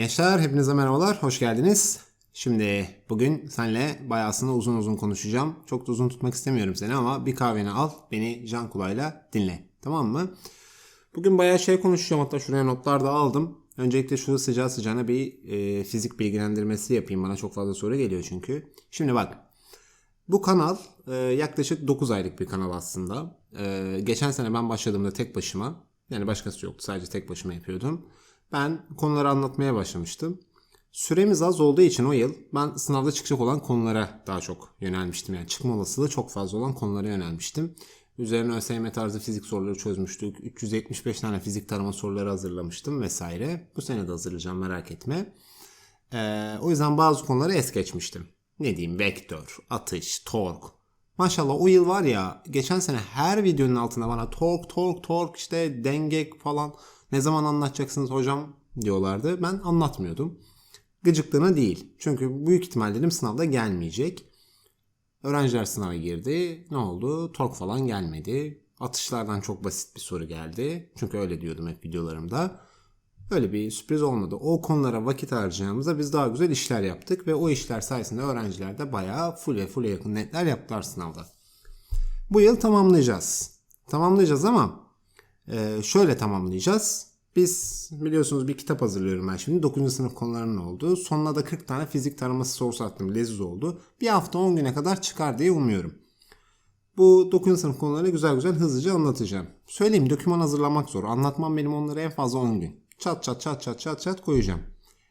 Gençler hepinize merhabalar, hoş geldiniz. Şimdi bugün seninle bayağı aslında uzun uzun konuşacağım. Çok da uzun tutmak istemiyorum seni ama bir kahveni al, beni can kulağıyla dinle. Tamam mı? Bugün bayağı şey konuşacağım hatta şuraya notlar da aldım. Öncelikle şu sıcağı sıcağına bir e, fizik bilgilendirmesi yapayım. Bana çok fazla soru geliyor çünkü. Şimdi bak. Bu kanal e, yaklaşık 9 aylık bir kanal aslında. E, geçen sene ben başladığımda tek başıma yani başkası yoktu sadece tek başıma yapıyordum. Ben konuları anlatmaya başlamıştım. Süremiz az olduğu için o yıl ben sınavda çıkacak olan konulara daha çok yönelmiştim. Yani çıkma olasılığı çok fazla olan konulara yönelmiştim. Üzerine ÖSYM tarzı fizik soruları çözmüştük. 375 tane fizik tarama soruları hazırlamıştım vesaire. Bu sene de hazırlayacağım merak etme. Ee, o yüzden bazı konuları es geçmiştim. Ne diyeyim vektör, atış, tork. Maşallah o yıl var ya geçen sene her videonun altında bana tork, tork, tork işte denge falan ne zaman anlatacaksınız hocam diyorlardı. Ben anlatmıyordum. Gıcıklığına değil. Çünkü büyük ihtimal dedim sınavda gelmeyecek. Öğrenciler sınava girdi. Ne oldu? Tork falan gelmedi. Atışlardan çok basit bir soru geldi. Çünkü öyle diyordum hep videolarımda. Öyle bir sürpriz olmadı. O konulara vakit harcayacağımızda biz daha güzel işler yaptık ve o işler sayesinde öğrenciler de bayağı full ve full'e yakın netler yaptılar sınavda. Bu yıl tamamlayacağız. Tamamlayacağız ama e, şöyle tamamlayacağız. Biz biliyorsunuz bir kitap hazırlıyorum ben şimdi. 9. sınıf konularının olduğu. Sonuna da 40 tane fizik taraması sorusu attım. Leziz oldu. Bir hafta 10 güne kadar çıkar diye umuyorum. Bu 9. sınıf konularını güzel güzel hızlıca anlatacağım. Söyleyeyim doküman hazırlamak zor. Anlatmam benim onlara en fazla 10 gün. Çat çat çat çat çat çat koyacağım.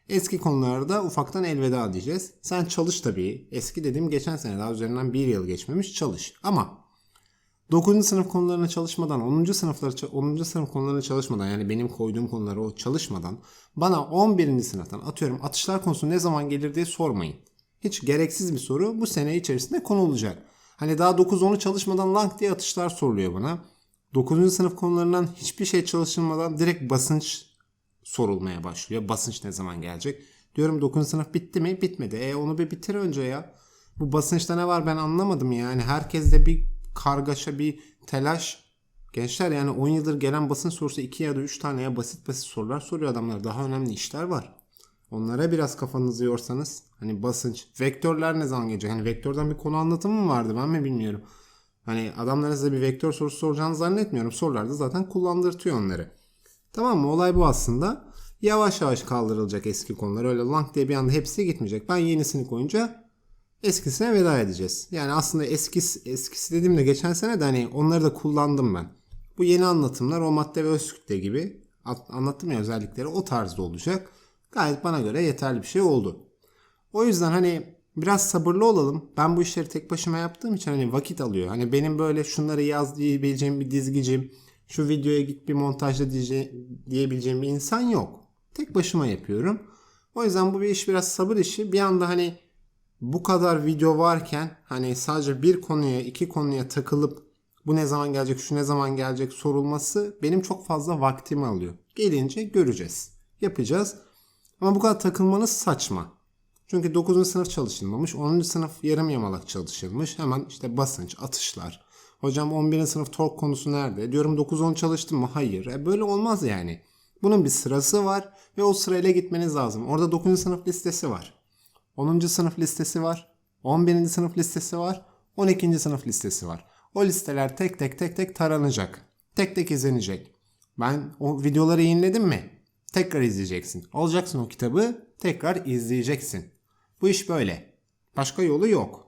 Eski konularda ufaktan elveda diyeceğiz. Sen çalış tabii. Eski dediğim geçen sene daha üzerinden bir yıl geçmemiş çalış. Ama 9. sınıf konularına çalışmadan, 10. sınıfları 10. sınıf konularına çalışmadan yani benim koyduğum konuları o çalışmadan bana 11. sınıftan atıyorum atışlar konusu ne zaman gelir diye sormayın. Hiç gereksiz bir soru bu sene içerisinde konu olacak. Hani daha 9-10'u çalışmadan lang diye atışlar soruluyor bana. 9. sınıf konularından hiçbir şey çalışılmadan direkt basınç sorulmaya başlıyor. Basınç ne zaman gelecek? Diyorum 9. sınıf bitti mi? Bitmedi. E onu bir bitir önce ya. Bu basınçta ne var ben anlamadım yani. Herkes de bir kargaşa, bir telaş. Gençler yani 10 yıldır gelen basın sorusu 2 ya da 3 tane ya basit basit sorular soruyor adamlar. Daha önemli işler var. Onlara biraz kafanızı yorsanız hani basınç, vektörler ne zaman gelecek? Hani vektörden bir konu anlatımı mı vardı ben mi bilmiyorum. Hani adamlara size bir vektör sorusu soracağını zannetmiyorum. Sorularda zaten kullandırtıyor onları. Tamam mı? Olay bu aslında. Yavaş yavaş kaldırılacak eski konular. Öyle lang diye bir anda hepsi gitmeyecek. Ben yenisini koyunca eskisine veda edeceğiz. Yani aslında eskisi, eskisi dediğimde geçen sene de hani onları da kullandım ben. Bu yeni anlatımlar o madde ve öz kütle gibi anlattım ya özellikleri o tarzda olacak. Gayet bana göre yeterli bir şey oldu. O yüzden hani biraz sabırlı olalım. Ben bu işleri tek başıma yaptığım için hani vakit alıyor. Hani benim böyle şunları yaz diyebileceğim bir dizgicim, şu videoya git bir montajla diye, diyebileceğim bir insan yok. Tek başıma yapıyorum. O yüzden bu bir iş biraz sabır işi. Bir anda hani bu kadar video varken hani sadece bir konuya iki konuya takılıp bu ne zaman gelecek şu ne zaman gelecek sorulması benim çok fazla vaktimi alıyor. Gelince göreceğiz. Yapacağız. Ama bu kadar takılmanız saçma. Çünkü 9. sınıf çalışılmamış. 10. sınıf yarım yamalak çalışılmış. Hemen işte basınç, atışlar. Hocam 11. sınıf tork konusu nerede? Diyorum 9-10 çalıştım mı? Hayır. E böyle olmaz yani. Bunun bir sırası var ve o sırayla gitmeniz lazım. Orada 9. sınıf listesi var. 10. sınıf listesi var. 11. sınıf listesi var. 12. sınıf listesi var. O listeler tek tek tek tek taranacak. Tek tek izlenecek. Ben o videoları yayınladım mi? Tekrar izleyeceksin. Alacaksın o kitabı, tekrar izleyeceksin. Bu iş böyle. Başka yolu yok.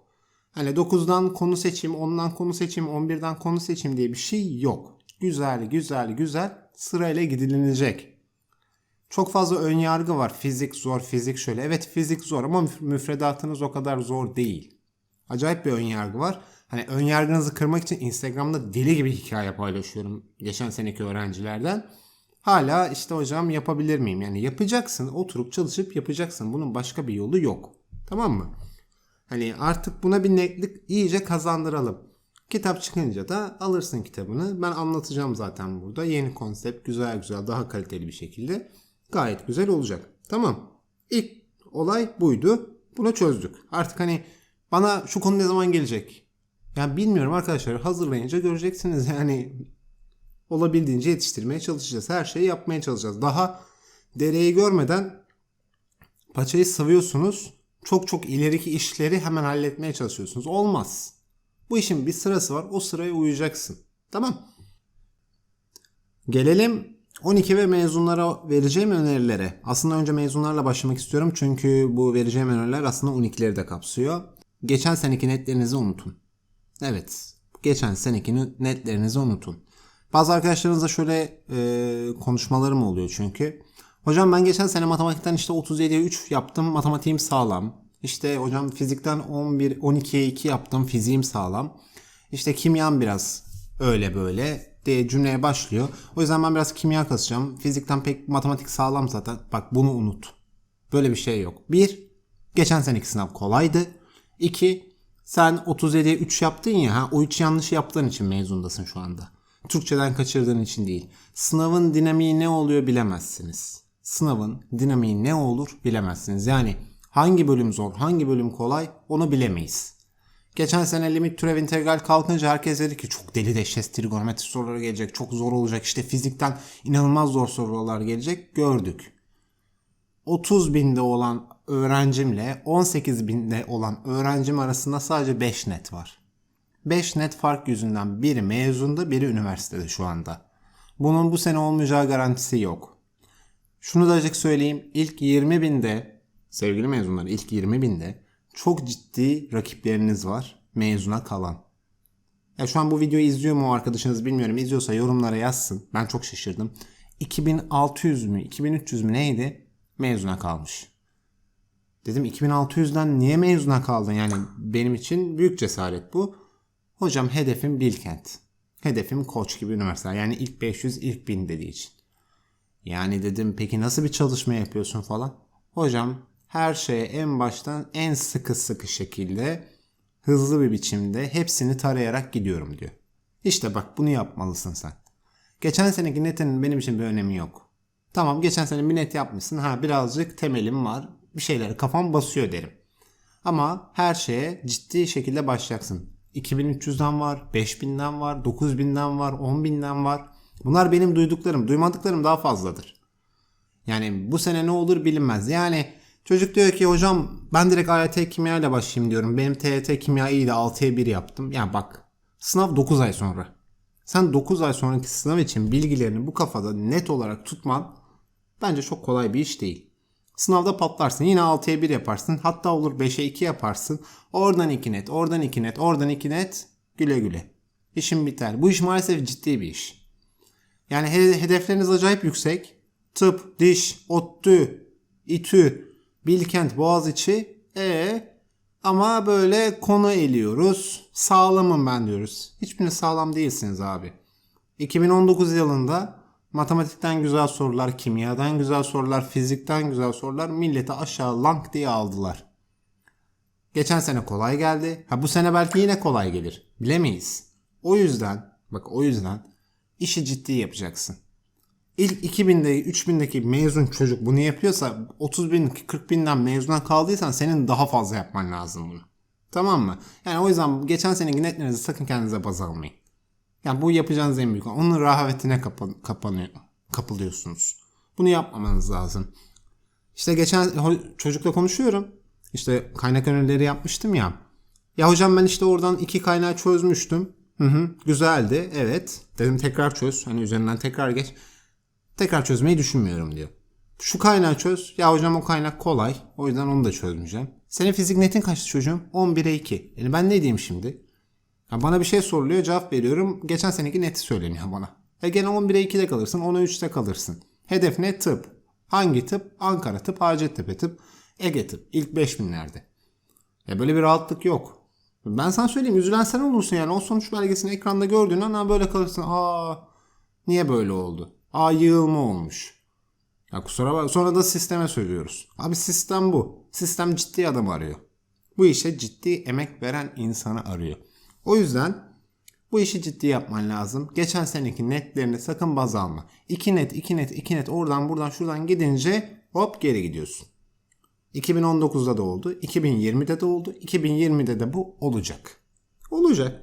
Hani 9'dan konu seçim, 10'dan konu seçim, 11'den konu seçim diye bir şey yok. Güzel, güzel, güzel sırayla gidilinecek. Çok fazla ön yargı var. Fizik zor, fizik şöyle. Evet fizik zor ama müfredatınız o kadar zor değil. Acayip bir ön yargı var. Hani ön yargınızı kırmak için Instagram'da deli gibi hikaye paylaşıyorum geçen seneki öğrencilerden. Hala işte hocam yapabilir miyim? Yani yapacaksın. Oturup çalışıp yapacaksın. Bunun başka bir yolu yok. Tamam mı? Hani artık buna bir netlik iyice kazandıralım. Kitap çıkınca da alırsın kitabını. Ben anlatacağım zaten burada. Yeni konsept güzel güzel daha kaliteli bir şekilde. Gayet güzel olacak. Tamam. İlk olay buydu. Bunu çözdük. Artık hani bana şu konu ne zaman gelecek? Yani bilmiyorum arkadaşlar. Hazırlayınca göreceksiniz. Yani olabildiğince yetiştirmeye çalışacağız. Her şeyi yapmaya çalışacağız. Daha dereyi görmeden paçayı sıvıyorsunuz. Çok çok ileriki işleri hemen halletmeye çalışıyorsunuz. Olmaz. Bu işin bir sırası var. O sıraya uyacaksın. Tamam. Gelelim 12 ve mezunlara vereceğim önerilere. Aslında önce mezunlarla başlamak istiyorum. Çünkü bu vereceğim öneriler aslında 12'leri de kapsıyor. Geçen seneki netlerinizi unutun. Evet. Geçen seneki netlerinizi unutun. Bazı arkadaşlarınızla şöyle e, konuşmalarım oluyor çünkü. Hocam ben geçen sene matematikten işte 37'ye 3 yaptım. Matematiğim sağlam. İşte hocam fizikten 11 12'ye 2 yaptım. Fiziğim sağlam. İşte kimyam biraz öyle böyle diye cümleye başlıyor. O yüzden ben biraz kimya kasacağım. Fizikten pek matematik sağlam zaten. Bak bunu unut. Böyle bir şey yok. Bir, geçen seneki sınav kolaydı. İki, sen 37'ye 3 yaptın ya. Ha, o 3 yanlış yaptığın için mezundasın şu anda. Türkçeden kaçırdığın için değil. Sınavın dinamiği ne oluyor bilemezsiniz. Sınavın dinamiği ne olur bilemezsiniz. Yani hangi bölüm zor, hangi bölüm kolay onu bilemeyiz. Geçen sene limit türev integral kalkınca herkes dedi ki çok deli deşes trigonometri soruları gelecek. Çok zor olacak. İşte fizikten inanılmaz zor sorular gelecek. Gördük. 30 binde olan öğrencimle 18 binde olan öğrencim arasında sadece 5 net var. 5 net fark yüzünden biri mezunda biri üniversitede şu anda. Bunun bu sene olmayacağı garantisi yok. Şunu da açık söyleyeyim. İlk 20 binde sevgili mezunlar ilk 20 binde çok ciddi rakipleriniz var mezuna kalan. Ya şu an bu videoyu izliyor mu arkadaşınız bilmiyorum. İzliyorsa yorumlara yazsın. Ben çok şaşırdım. 2600 mü 2300 mü neydi? Mezuna kalmış. Dedim 2600'den niye mezuna kaldın? Yani benim için büyük cesaret bu. Hocam hedefim Bilkent. Hedefim Koç gibi üniversite. Yani ilk 500 ilk 1000 dediği için. Yani dedim peki nasıl bir çalışma yapıyorsun falan. Hocam her şeye en baştan en sıkı sıkı şekilde hızlı bir biçimde hepsini tarayarak gidiyorum diyor. İşte bak bunu yapmalısın sen. Geçen seneki netin benim için bir önemi yok. Tamam geçen sene bir net yapmışsın. Ha birazcık temelim var. Bir şeyleri kafam basıyor derim. Ama her şeye ciddi şekilde başlayacaksın. 2300'den var, 5000'den var, 9000'den var, 10.000'den var. Bunlar benim duyduklarım. Duymadıklarım daha fazladır. Yani bu sene ne olur bilinmez. Yani çocuk diyor ki hocam ben direkt AYT kimya ile başlayayım diyorum. Benim TYT kimya iyiydi 6'ya 1 yaptım. Yani bak sınav 9 ay sonra. Sen 9 ay sonraki sınav için bilgilerini bu kafada net olarak tutman bence çok kolay bir iş değil. Sınavda patlarsın. Yine 6'ya 1 yaparsın. Hatta olur 5'e 2 yaparsın. Oradan 2 net, oradan 2 net, oradan 2 net. Güle güle. İşin biter. Bu iş maalesef ciddi bir iş. Yani hedefleriniz acayip yüksek. Tıp, diş, ODTÜ, İTÜ, Bilkent, Boğaziçi. E ama böyle konu eliyoruz. Sağlamım ben diyoruz. Hiçbiriniz sağlam değilsiniz abi. 2019 yılında matematikten güzel sorular, kimyadan güzel sorular, fizikten güzel sorular milleti aşağı lank diye aldılar. Geçen sene kolay geldi. Ha bu sene belki yine kolay gelir. Bilemeyiz. O yüzden bak o yüzden işi ciddi yapacaksın. İlk 2000'de 3000'deki mezun çocuk bunu yapıyorsa 30 bin 40 binden mezuna kaldıysan senin daha fazla yapman lazım bunu. Tamam mı? Yani o yüzden geçen seneki netlerinizi sakın kendinize baz almayın. Yani bu yapacağınız en büyük. Onun rahavetine kapan kapanıyor, kapılıyorsunuz. Bunu yapmamanız lazım. İşte geçen çocukla konuşuyorum. İşte kaynak önerileri yapmıştım ya. Ya hocam ben işte oradan iki kaynağı çözmüştüm. Hı hı, güzeldi. Evet. Dedim tekrar çöz. Hani üzerinden tekrar geç. Tekrar çözmeyi düşünmüyorum diyor. Şu kaynağı çöz. Ya hocam o kaynak kolay. O yüzden onu da çözmeyeceğim. Senin fizik netin kaçtı çocuğum? 11'e 2. Yani ben ne diyeyim şimdi? Ya bana bir şey soruluyor cevap veriyorum. Geçen seneki neti söyleniyor bana. E gene 11'e 2'de kalırsın 10'a 3'te kalırsın. Hedef ne? Tıp. Hangi tıp? Ankara tıp, Hacettepe tıp, Ege tıp. İlk 5000'lerde. Ya böyle bir rahatlık yok. Ben sana söyleyeyim üzülen sen olursun yani. O sonuç belgesini ekranda gördüğün an böyle kalırsın. Aa niye böyle oldu? Aa yığılma olmuş. Ya kusura bak sonra da sisteme söylüyoruz. Abi sistem bu. Sistem ciddi adam arıyor. Bu işe ciddi emek veren insanı arıyor. O yüzden bu işi ciddi yapman lazım. Geçen seneki netlerini sakın baz alma. 2 net, 2 net, 2 net oradan buradan şuradan gidince hop geri gidiyorsun. 2019'da da oldu, 2020'de de oldu, 2020'de de bu olacak. Olacak.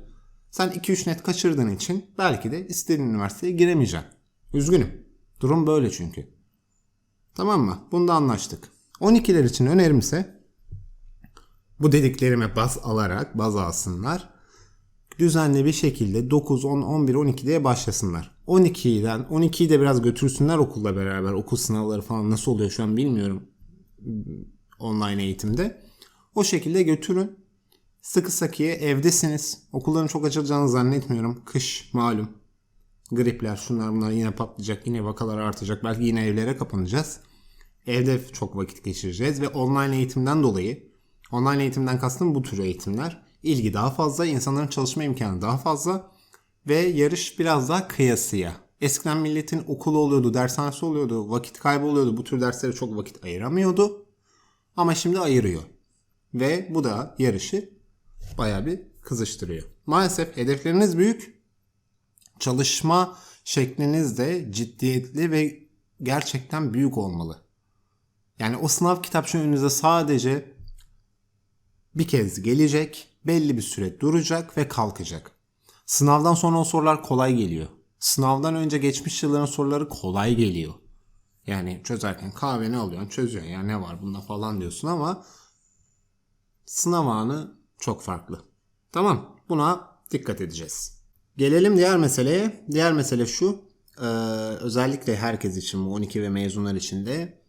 Sen 2-3 net kaçırdığın için belki de istediğin üniversiteye giremeyeceksin. Üzgünüm. Durum böyle çünkü. Tamam mı? Bunda anlaştık. 12'ler için önerimse bu dediklerime baz alarak baz alsınlar. Düzenli bir şekilde 9, 10, 11, 12 diye başlasınlar. 12'den 12'yi de biraz götürsünler okulla beraber. Okul sınavları falan nasıl oluyor şu an bilmiyorum online eğitimde. O şekilde götürün. Sıkı sıkıya evdesiniz. Okulların çok açılacağını zannetmiyorum. Kış malum. Gripler şunlar bunlar yine patlayacak. Yine vakalar artacak. Belki yine evlere kapanacağız. Evde çok vakit geçireceğiz ve online eğitimden dolayı online eğitimden kastım bu tür eğitimler. ilgi daha fazla, insanların çalışma imkanı daha fazla ve yarış biraz daha kıyasıya. Eskiden milletin okulu oluyordu, dershanesi oluyordu, vakit kaybı oluyordu. Bu tür derslere çok vakit ayıramıyordu. Ama şimdi ayırıyor. Ve bu da yarışı bayağı bir kızıştırıyor. Maalesef hedefleriniz büyük. Çalışma şekliniz de ciddiyetli ve gerçekten büyük olmalı. Yani o sınav kitapçığı önünüze sadece bir kez gelecek, belli bir süre duracak ve kalkacak. Sınavdan sonra o sorular kolay geliyor. Sınavdan önce geçmiş yılların soruları kolay geliyor. Yani çözerken kahveni alıyorsun, çözüyorsun. Ya ne var bunda falan diyorsun ama sınav anı çok farklı. Tamam, buna dikkat edeceğiz. Gelelim diğer meseleye. Diğer mesele şu. Ee, özellikle herkes için bu 12 ve mezunlar için de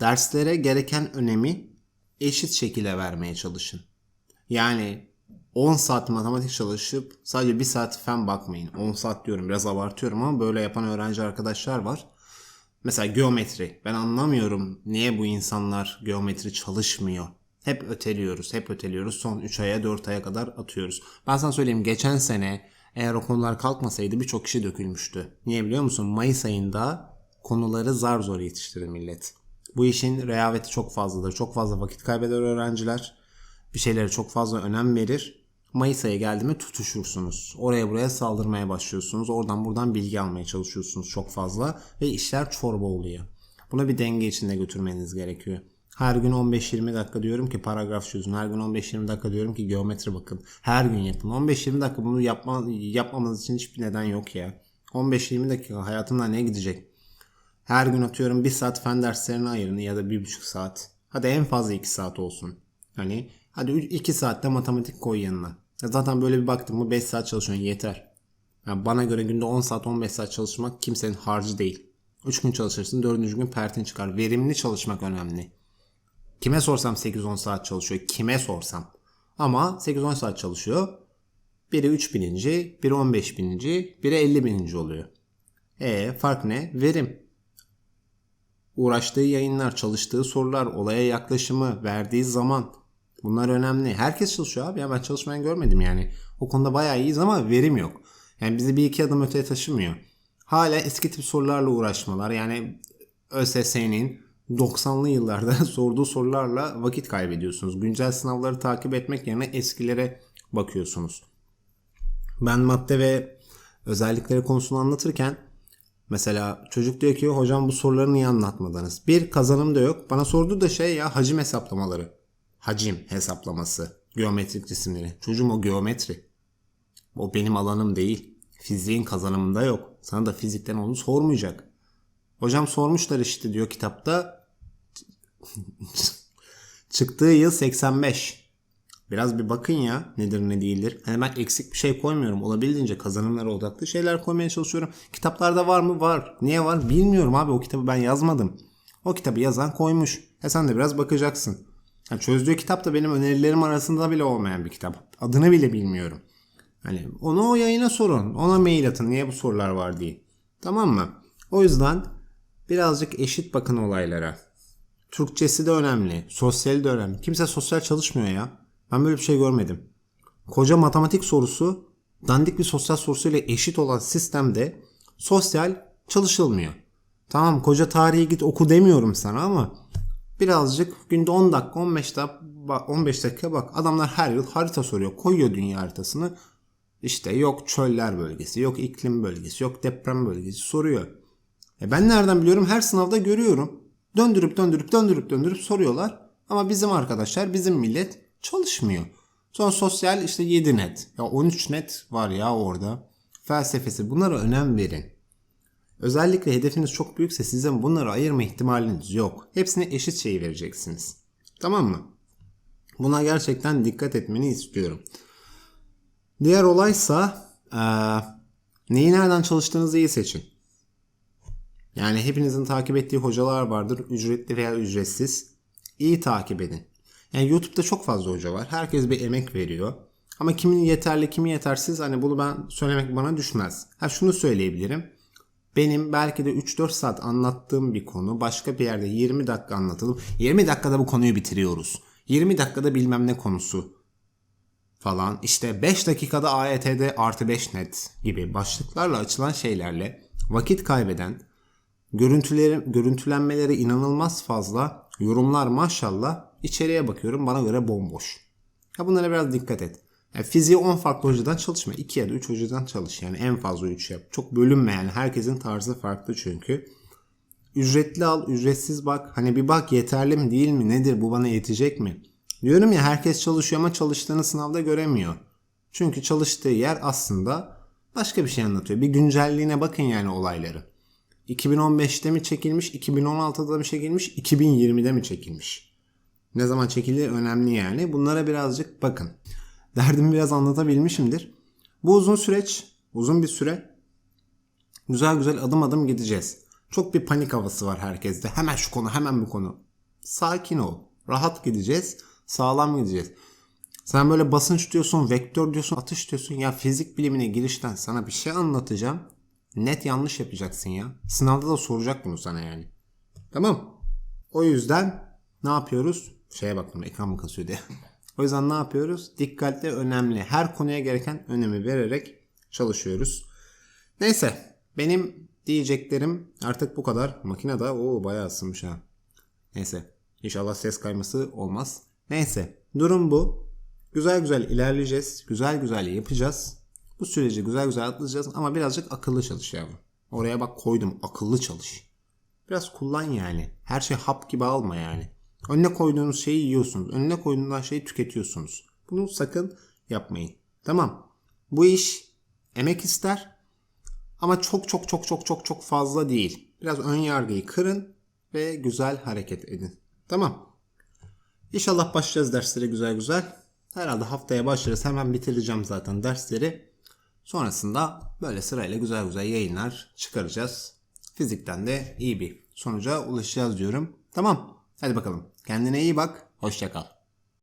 derslere gereken önemi eşit şekilde vermeye çalışın. Yani 10 saat matematik çalışıp sadece 1 saat fen bakmayın. 10 saat diyorum biraz abartıyorum ama böyle yapan öğrenci arkadaşlar var. Mesela geometri. Ben anlamıyorum niye bu insanlar geometri çalışmıyor. Hep öteliyoruz, hep öteliyoruz. Son 3 aya 4 aya kadar atıyoruz. Ben sana söyleyeyim geçen sene eğer o konular kalkmasaydı birçok kişi dökülmüştü. Niye biliyor musun? Mayıs ayında konuları zar zor yetiştirir millet. Bu işin rehaveti çok fazladır. Çok fazla vakit kaybeder öğrenciler. Bir şeylere çok fazla önem verir. Mayıs ayı geldi mi tutuşursunuz. Oraya buraya saldırmaya başlıyorsunuz. Oradan buradan bilgi almaya çalışıyorsunuz çok fazla. Ve işler çorba oluyor. Buna bir denge içinde götürmeniz gerekiyor. Her gün 15-20 dakika diyorum ki paragraf çözün. Her gün 15-20 dakika diyorum ki geometri bakın. Her gün yapın. 15-20 dakika bunu yapma, yapmamanız için hiçbir neden yok ya. 15-20 dakika hayatımdan ne gidecek? Her gün atıyorum 1 saat fen derslerine ayırın ya da 1,5 saat. Hadi en fazla 2 saat olsun. Hani hadi 2 saatte matematik koy yanına. Ya zaten böyle bir baktım mı 5 saat çalışıyorsun yeter. Yani bana göre günde 10 saat 15 saat çalışmak kimsenin harcı değil. 3 gün çalışırsın 4. gün pertin çıkar. Verimli çalışmak önemli. Kime sorsam 8-10 saat çalışıyor. Kime sorsam. Ama 8-10 saat çalışıyor. Biri 3 bininci, biri 15 bininci, biri 50 bininci oluyor. E fark ne? Verim. Uğraştığı yayınlar, çalıştığı sorular, olaya yaklaşımı, verdiği zaman bunlar önemli. Herkes çalışıyor abi ya ben çalışmayan görmedim yani. O konuda bayağı iyiyiz ama verim yok. Yani bizi bir iki adım öteye taşımıyor. Hala eski tip sorularla uğraşmalar yani ÖSS'nin 90'lı yıllarda sorduğu sorularla vakit kaybediyorsunuz. Güncel sınavları takip etmek yerine eskilere bakıyorsunuz. Ben madde ve özellikleri konusunu anlatırken mesela çocuk diyor ki hocam bu soruları niye anlatmadınız? Bir kazanım da yok. Bana sorduğu da şey ya hacim hesaplamaları. Hacim hesaplaması. Geometrik cisimleri. Çocuğum o geometri. O benim alanım değil. Fiziğin kazanımında yok. Sana da fizikten onu sormayacak. Hocam sormuşlar işte diyor kitapta. Çıktığı yıl 85. Biraz bir bakın ya nedir ne değildir. Hani ben eksik bir şey koymuyorum. Olabildiğince kazanımlara odaklı şeyler koymaya çalışıyorum. Kitaplarda var mı? Var. Niye var? Bilmiyorum abi. O kitabı ben yazmadım. O kitabı yazan koymuş. E sen de biraz bakacaksın. Yani çözdüğü kitap da benim önerilerim arasında bile olmayan bir kitap. Adını bile bilmiyorum. Hani onu o yayına sorun. Ona mail atın. Niye bu sorular var diye. Tamam mı? O yüzden birazcık eşit bakın olaylara. Türkçesi de önemli. Sosyali de önemli. Kimse sosyal çalışmıyor ya. Ben böyle bir şey görmedim. Koca matematik sorusu dandik bir sosyal sorusuyla eşit olan sistemde sosyal çalışılmıyor. Tamam koca tarihi git oku demiyorum sana ama birazcık günde 10 dakika 15 dakika 15 dakika bak adamlar her yıl harita soruyor. Koyuyor dünya haritasını. İşte yok çöller bölgesi, yok iklim bölgesi, yok deprem bölgesi soruyor. E ben nereden biliyorum? Her sınavda görüyorum. Döndürüp döndürüp döndürüp döndürüp soruyorlar. Ama bizim arkadaşlar, bizim millet çalışmıyor. Sonra sosyal işte 7 net. Ya 13 net var ya orada. Felsefesi bunlara önem verin. Özellikle hedefiniz çok büyükse sizin bunları ayırma ihtimaliniz yok. Hepsine eşit şeyi vereceksiniz. Tamam mı? Buna gerçekten dikkat etmeni istiyorum. Diğer olaysa eee, neyi nereden çalıştığınızı iyi seçin. Yani hepinizin takip ettiği hocalar vardır. Ücretli veya ücretsiz. İyi takip edin. Yani YouTube'da çok fazla hoca var. Herkes bir emek veriyor. Ama kimin yeterli, kimi yetersiz hani bunu ben söylemek bana düşmez. Ha şunu söyleyebilirim. Benim belki de 3-4 saat anlattığım bir konu başka bir yerde 20 dakika anlatılıp 20 dakikada bu konuyu bitiriyoruz. 20 dakikada bilmem ne konusu falan. İşte 5 dakikada AYT'de artı 5 net gibi başlıklarla açılan şeylerle vakit kaybeden, görüntülerin görüntülenmeleri inanılmaz fazla, yorumlar maşallah içeriye bakıyorum bana göre bomboş. Ya bunlara biraz dikkat et. Yani fiziği 10 farklı hocadan çalışma. 2 ya da 3 hocadan çalış. Yani en fazla 3 yap. Çok bölünme yani. Herkesin tarzı farklı çünkü. Ücretli al, ücretsiz bak. Hani bir bak yeterli mi değil mi? Nedir? Bu bana yetecek mi? Diyorum ya herkes çalışıyor ama çalıştığını sınavda göremiyor. Çünkü çalıştığı yer aslında başka bir şey anlatıyor. Bir güncelliğine bakın yani olayları. 2015'te mi çekilmiş, 2016'da mı çekilmiş, 2020'de mi çekilmiş? Ne zaman çekildiği önemli yani. Bunlara birazcık bakın. Derdimi biraz anlatabilmişimdir. Bu uzun süreç, uzun bir süre. Güzel güzel adım adım gideceğiz. Çok bir panik havası var herkeste. Hemen şu konu, hemen bu konu. Sakin ol. Rahat gideceğiz. Sağlam gideceğiz. Sen böyle basınç diyorsun, vektör diyorsun, atış diyorsun. Ya fizik bilimine girişten sana bir şey anlatacağım. Net yanlış yapacaksın ya. Sınavda da soracak bunu sana yani. Tamam. O yüzden ne yapıyoruz? Şeye baktım ekran mı kasıyor diye. o yüzden ne yapıyoruz? Dikkatli önemli. Her konuya gereken önemi vererek çalışıyoruz. Neyse benim diyeceklerim artık bu kadar. Makine de o bayağı ısınmış ha. Neyse inşallah ses kayması olmaz. Neyse durum bu. Güzel güzel ilerleyeceğiz. Güzel güzel yapacağız. Bu süreci güzel güzel atlayacağız ama birazcık akıllı çalış yavrum. Oraya bak koydum akıllı çalış. Biraz kullan yani. Her şey hap gibi alma yani. Önüne koyduğunuz şeyi yiyorsunuz. Önüne koyduğunuz şeyi tüketiyorsunuz. Bunu sakın yapmayın. Tamam. Bu iş emek ister ama çok çok çok çok çok çok fazla değil. Biraz ön yargıyı kırın ve güzel hareket edin. Tamam. İnşallah başlayacağız derslere güzel güzel. Herhalde haftaya başlarız. Hemen bitireceğim zaten dersleri. Sonrasında böyle sırayla güzel güzel yayınlar çıkaracağız. Fizikten de iyi bir sonuca ulaşacağız diyorum. Tamam. Hadi bakalım. Kendine iyi bak. Hoşça kal.